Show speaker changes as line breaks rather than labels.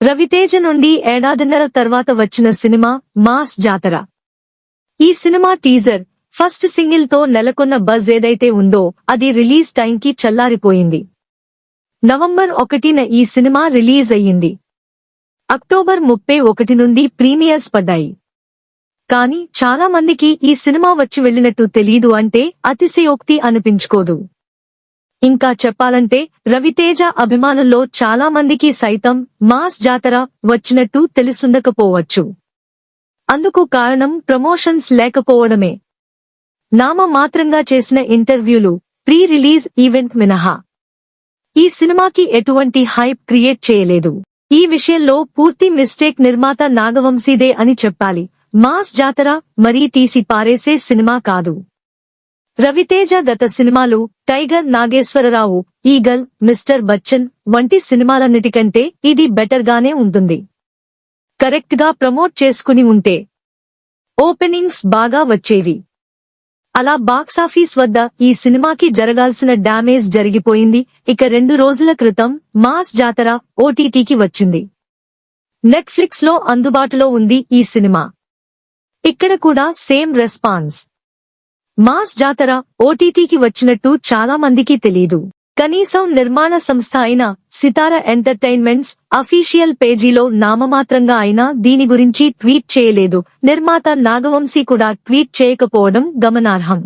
రవితేజ నుండి ఏడాదిన్నర తర్వాత వచ్చిన సినిమా మాస్ జాతర. ఈ సినిమా టీజర్ ఫస్ట్ సింగిల్తో నెలకొన్న బజ్ ఏదైతే ఉందో అది రిలీజ్ టైంకి చల్లారిపోయింది. నవంబర్ ఒకటిన ఈ సినిమా రిలీజ్ అయ్యింది. అక్టోబర్ ముప్పై ఒకటి నుండి ప్రీమియర్స్ పడ్డాయి. కానీ చాలా మందికి ఈ సినిమా వచ్చి వెళ్ళినట్టు తెలీదు అంటే అతిశయోక్తి అనిపించుకోదు. ఇంకా చెప్పాలంటే రవితేజ అభిమానుల్లో చాలా మందికి సైతం మాస్ జాతర వచ్చినట్టు తెలుసుండకపోవచ్చు. అందుకు కారణం ప్రమోషన్స్ లేకపోవడమే. నామ మాత్రంగా చేసిన ఇంటర్వ్యూలు ప్రీ రిలీజ్ ఈవెంట్ మినహా. ఈ సినిమాకి ఎటువంటి హైప్ క్రియేట్ చేయలేదు. ఈ విషయంలో పూర్తి మిస్టేక్ నిర్మాత నాగవంశీదే అని చెప్పాలి. మాస్ జాతర మరీ తీసి పారేసే సినిమా కాదు. రవితేజ గత సినిమాలు tiger Nageswararao eagle mister Bachchan వంటి సినిమాలన్నిటికంటే ఇది బెటర్ గానే ఉంటుంది. కరెక్ట్గా ప్రమోట్ చేసుకుని ఉంటే ఓపెనింగ్స్ బాగా వచ్చేవి. అలా బాక్సాఫీస్ వద్ద ఈ సినిమాకి జరగాల్సిన డ్యామేజ్ జరిగిపోయింది. ఇక రెండు రోజుల క్రితం మాస్ జాతర ఓటీటీకి వచ్చింది. నెట్ఫ్లిక్స్లో అందుబాటులో ఉంది ఈ సినిమా. ఇక్కడ కూడా సేమ్ రెస్పాన్స్. మాస్ జాతర ఓటీటీకి వచ్చినట్టు చాలా మందికి తెలీదు. కనీసం నిర్మాణ సంస్థ అయిన సితార ఎంటర్టైన్మెంట్స్ అఫీషియల్ పేజీలో నామమాత్రంగా అయినా దీని గురించి ట్వీట్ చేయలేదు. నిర్మాత నాగవంశీ కూడా ట్వీట్ చేయకపోవడం గమనార్హం.